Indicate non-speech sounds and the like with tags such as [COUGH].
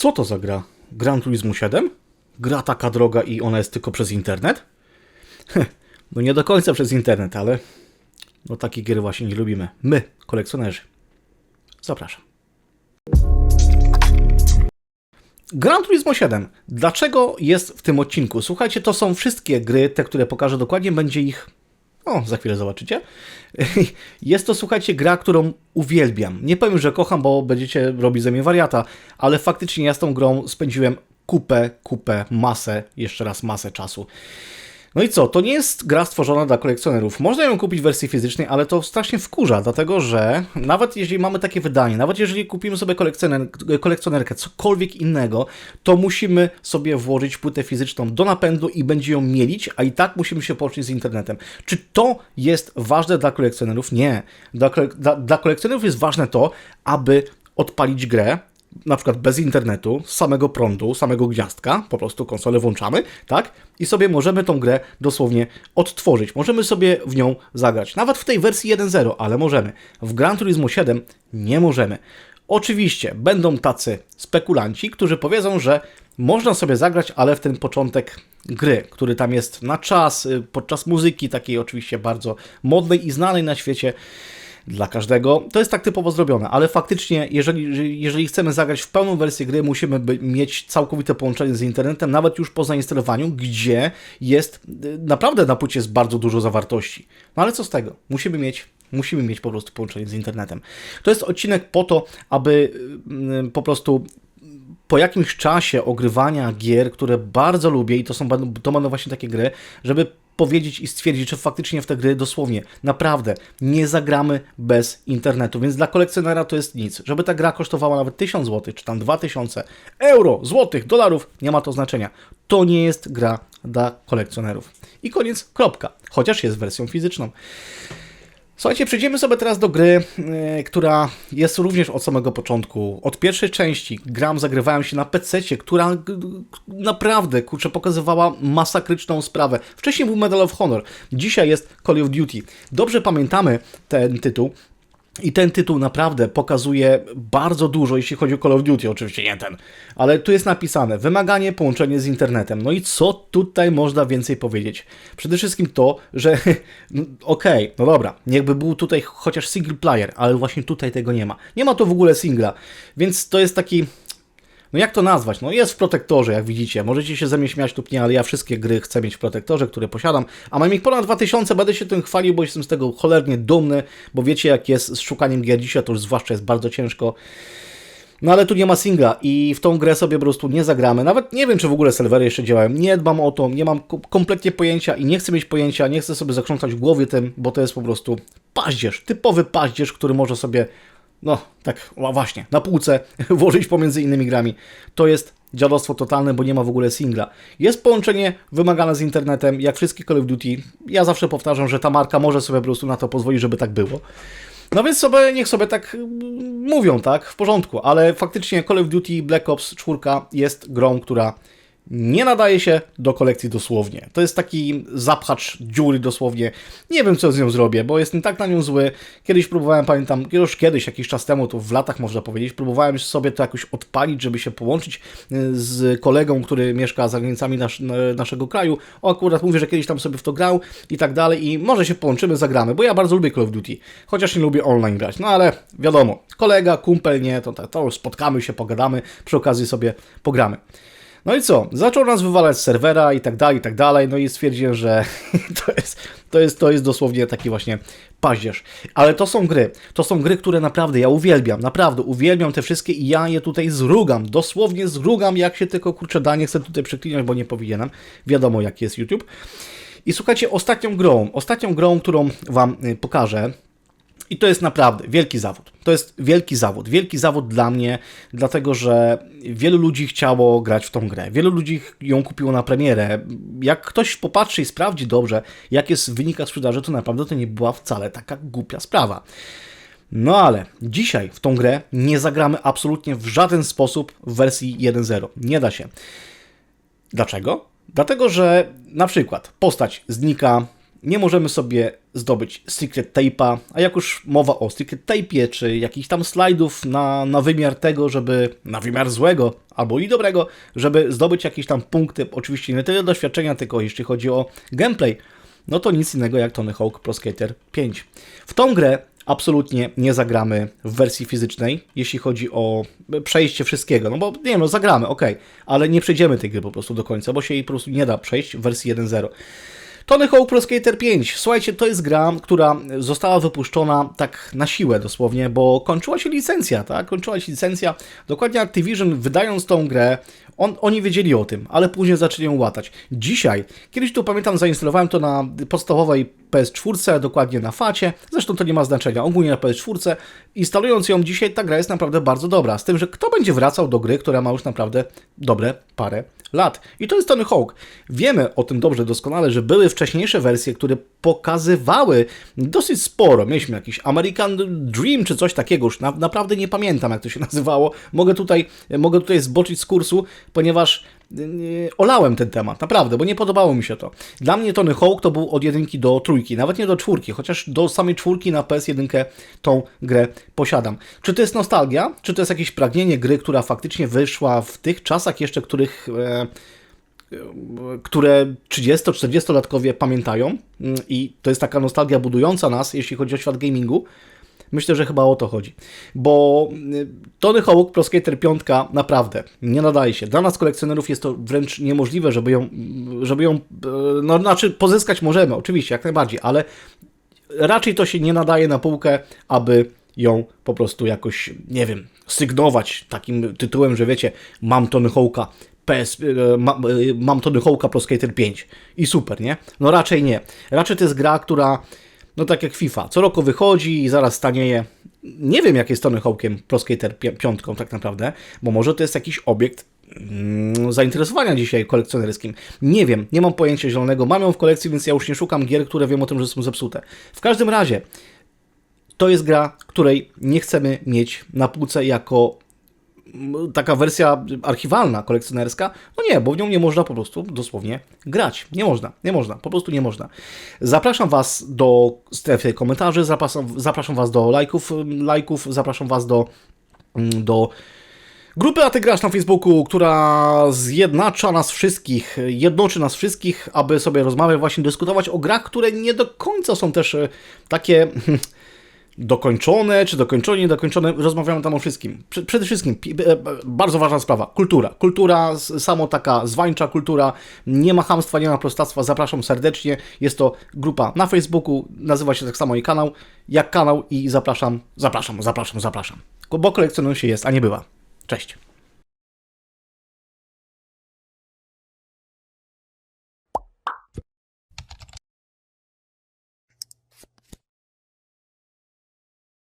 Co to za gra? Gran Turismo 7? Gra taka droga i ona jest tylko przez internet? No nie do końca przez internet, ale no takie gier właśnie nie lubimy. My, kolekcjonerzy. Zapraszam. Gran Turismo 7. Dlaczego jest w tym odcinku? Słuchajcie, to są wszystkie gry, te, które pokażę dokładnie, będzie ich. O, za chwilę zobaczycie. [LAUGHS] Jest to, słuchajcie, gra, którą uwielbiam. Nie powiem, że kocham, bo będziecie robić ze mnie wariata, ale faktycznie ja z tą grą spędziłem kupę, kupę, masę, jeszcze raz masę czasu. No i co? To nie jest gra stworzona dla kolekcjonerów. Można ją kupić w wersji fizycznej, ale to strasznie wkurza, dlatego że nawet jeżeli mamy takie wydanie, nawet jeżeli kupimy sobie kolekcjoner, kolekcjonerkę, cokolwiek innego, to musimy sobie włożyć płytę fizyczną do napędu i będzie ją mielić, a i tak musimy się połączyć z internetem. Czy to jest ważne dla kolekcjonerów? Nie. Dla, dla, dla kolekcjonerów jest ważne to, aby odpalić grę, na przykład bez internetu, z samego prądu, samego gniazdka, po prostu konsolę włączamy, tak? I sobie możemy tą grę dosłownie odtworzyć. Możemy sobie w nią zagrać. Nawet w tej wersji 1.0, ale możemy. W Gran Turismo 7 nie możemy. Oczywiście będą tacy spekulanci, którzy powiedzą, że można sobie zagrać, ale w ten początek gry, który tam jest na czas, y, podczas muzyki, takiej oczywiście bardzo modnej i znanej na świecie dla każdego. To jest tak typowo zrobione, ale faktycznie, jeżeli, jeżeli chcemy zagrać w pełną wersję gry, musimy mieć całkowite połączenie z internetem, nawet już po zainstalowaniu, gdzie jest y, naprawdę na płycie jest bardzo dużo zawartości. No ale co z tego? Musimy mieć Musimy mieć po prostu połączenie z internetem. To jest odcinek po to, aby y, po prostu po jakimś czasie ogrywania gier, które bardzo lubię i to są to będą właśnie takie gry, żeby powiedzieć i stwierdzić, czy faktycznie w te gry dosłownie, naprawdę nie zagramy bez internetu, więc dla kolekcjonera to jest nic. Żeby ta gra kosztowała nawet 1000 zł, czy tam 2000 euro, złotych, dolarów, nie ma to znaczenia. To nie jest gra dla kolekcjonerów. I koniec, kropka. Chociaż jest wersją fizyczną. Słuchajcie, przejdziemy sobie teraz do gry, yy, która jest również od samego początku. Od pierwszej części gram, zagrywałem się na PC, która naprawdę, kurczę, pokazywała masakryczną sprawę. Wcześniej był Medal of Honor, dzisiaj jest Call of Duty. Dobrze pamiętamy ten tytuł, i ten tytuł naprawdę pokazuje bardzo dużo, jeśli chodzi o Call of Duty, oczywiście nie ten, ale tu jest napisane wymaganie połączenie z internetem. No i co tutaj można więcej powiedzieć? Przede wszystkim to, że [LAUGHS] no, okej, okay, no dobra, niechby był tutaj chociaż single player, ale właśnie tutaj tego nie ma. Nie ma tu w ogóle singla, więc to jest taki no jak to nazwać? No jest w protektorze, jak widzicie. Możecie się ze mnie śmiać lub nie, ale ja wszystkie gry chcę mieć w protektorze, które posiadam. A mam ich ponad 2000, będę się tym chwalił, bo jestem z tego cholernie dumny, bo wiecie jak jest z szukaniem gier dzisiaj, to już zwłaszcza jest bardzo ciężko. No ale tu nie ma singla i w tą grę sobie po prostu nie zagramy. Nawet nie wiem, czy w ogóle serwery jeszcze działają. Nie dbam o to, nie mam kompletnie pojęcia i nie chcę mieć pojęcia, nie chcę sobie zakrzątać w głowie tym, bo to jest po prostu paździerz, typowy paździerz, który może sobie no tak, właśnie, na półce [LAUGHS] włożyć pomiędzy innymi grami. To jest dziadostwo totalne, bo nie ma w ogóle singla. Jest połączenie wymagane z internetem, jak wszystkie Call of Duty. Ja zawsze powtarzam, że ta marka może sobie po prostu na to pozwolić, żeby tak było. No więc sobie, niech sobie tak mm, mówią, tak, w porządku, ale faktycznie Call of Duty Black Ops 4 jest grą, która nie nadaje się do kolekcji dosłownie. To jest taki zapchacz dziury dosłownie. Nie wiem, co z nią zrobię, bo jestem tak na nią zły. Kiedyś próbowałem, pamiętam, już kiedyś, jakiś czas temu, to w latach można powiedzieć, próbowałem sobie to jakoś odpalić, żeby się połączyć y, z kolegą, który mieszka za granicami nas, naszego kraju. O, akurat mówię, że kiedyś tam sobie w to grał i tak dalej i może się połączymy, zagramy, bo ja bardzo lubię Call of Duty, chociaż nie lubię online grać. No ale wiadomo, kolega, kumpel, nie, to, to, to spotkamy się, pogadamy, przy okazji sobie pogramy. No i co? Zaczął nas wywalać z serwera i tak dalej, i tak dalej. No i stwierdziłem, że [LAUGHS] to jest, to jest, to jest dosłownie taki właśnie paździerz. Ale to są gry. To są gry, które naprawdę ja uwielbiam. Naprawdę uwielbiam te wszystkie i ja je tutaj zrugam. Dosłownie zrugam, jak się tylko kurczę da. Nie chcę tutaj przeklinać, bo nie powinienem. Wiadomo, jak jest YouTube. I słuchajcie, ostatnią grą, ostatnią grą, którą Wam y, pokażę, i to jest naprawdę wielki zawód. To jest wielki zawód. Wielki zawód dla mnie, dlatego że wielu ludzi chciało grać w tą grę. Wielu ludzi ją kupiło na premierę. Jak ktoś popatrzy i sprawdzi dobrze, jak jest w wynikach sprzedaży, to naprawdę to nie była wcale taka głupia sprawa. No ale dzisiaj w tą grę nie zagramy absolutnie w żaden sposób w wersji 1.0. Nie da się. Dlaczego? Dlatego, że na przykład postać znika, nie możemy sobie zdobyć Secret Tape'a, a jak już mowa o Secret Tape'ie, czy jakichś tam slajdów na, na wymiar tego, żeby, na wymiar złego albo i dobrego, żeby zdobyć jakieś tam punkty, oczywiście nie tyle doświadczenia, tylko jeśli chodzi o gameplay, no to nic innego jak Tony Hawk Pro Skater 5. W tą grę absolutnie nie zagramy w wersji fizycznej, jeśli chodzi o przejście wszystkiego. No bo nie no, zagramy, ok, ale nie przejdziemy tej gry po prostu do końca, bo się jej po prostu nie da przejść w wersji 1.0. Tony Hawk Pro Skater 5. Słuchajcie, to jest gra, która została wypuszczona tak na siłę dosłownie, bo kończyła się licencja, tak? Kończyła się licencja. Dokładnie Activision wydając tą grę, on, oni wiedzieli o tym, ale później zaczęli ją łatać. Dzisiaj, kiedyś tu pamiętam, zainstalowałem to na podstawowej PS4, dokładnie na facie, zresztą to nie ma znaczenia, ogólnie na PS4. Instalując ją dzisiaj, ta gra jest naprawdę bardzo dobra. Z tym, że kto będzie wracał do gry, która ma już naprawdę dobre parę lat. I to jest Tony Hawk. Wiemy o tym dobrze, doskonale, że były wcześniejsze wersje, które pokazywały dosyć sporo. Mieliśmy jakiś American Dream czy coś takiego, już na, naprawdę nie pamiętam jak to się [LAUGHS] nazywało. Mogę tutaj, mogę tutaj zboczyć z kursu, ponieważ olałem ten temat, naprawdę, bo nie podobało mi się to. Dla mnie Tony Hawk to był od jedynki do trójki, nawet nie do czwórki, chociaż do samej czwórki na PS1 tą grę posiadam. Czy to jest nostalgia? Czy to jest jakieś pragnienie gry, która faktycznie wyszła w tych czasach jeszcze, których... E, które 30-40-latkowie pamiętają mm, i to jest taka nostalgia budująca nas, jeśli chodzi o świat gamingu, Myślę, że chyba o to chodzi. Bo y, Tony Hawk Pro Skater 5 naprawdę nie nadaje się. Dla nas kolekcjonerów jest to wręcz niemożliwe, żeby ją, żeby ją y, no znaczy pozyskać możemy, oczywiście, jak najbardziej, ale raczej to się nie nadaje na półkę, aby ją po prostu jakoś, nie wiem, sygnować takim tytułem, że wiecie, mam Tony Hawka PS, y, mam, mam Tony Hawka Pro Skater 5 i super, nie? No raczej nie. Raczej to jest gra, która no tak jak FIFA, co roku wychodzi i zaraz stanieje. Nie wiem, jak jest Tony Hawkiem Pro Skater 5 tak naprawdę, bo może to jest jakiś obiekt mm, zainteresowania dzisiaj kolekcjonerskim. Nie wiem, nie mam pojęcia zielonego. Mam ją w kolekcji, więc ja już nie szukam gier, które wiem o tym, że są zepsute. W każdym razie, to jest gra, której nie chcemy mieć na półce jako taka wersja archiwalna, kolekcjonerska, no nie, bo w nią nie można po prostu dosłownie grać. Nie można, nie można, po prostu nie można. Zapraszam Was do strefy komentarzy, zapraszam, zapraszam Was do lajków, lajków, zapraszam Was do, mm, do grupy A Ty Grasz na Facebooku, która zjednacza nas wszystkich, jednoczy nas wszystkich, aby sobie rozmawiać, właśnie dyskutować o grach, które nie do końca są też e, takie [LAUGHS] dokończone, czy dokończone, niedokończone, rozmawiamy tam o wszystkim. Przede wszystkim, e, bardzo ważna sprawa, kultura. Kultura, samo taka zwańcza kultura, nie ma hamstwa, nie ma prostactwa, zapraszam serdecznie. Jest to grupa na Facebooku, nazywa się tak samo i kanał, jak kanał i zapraszam, zapraszam, zapraszam, zapraszam. Bo kolekcjoną się jest, a nie bywa. Cześć.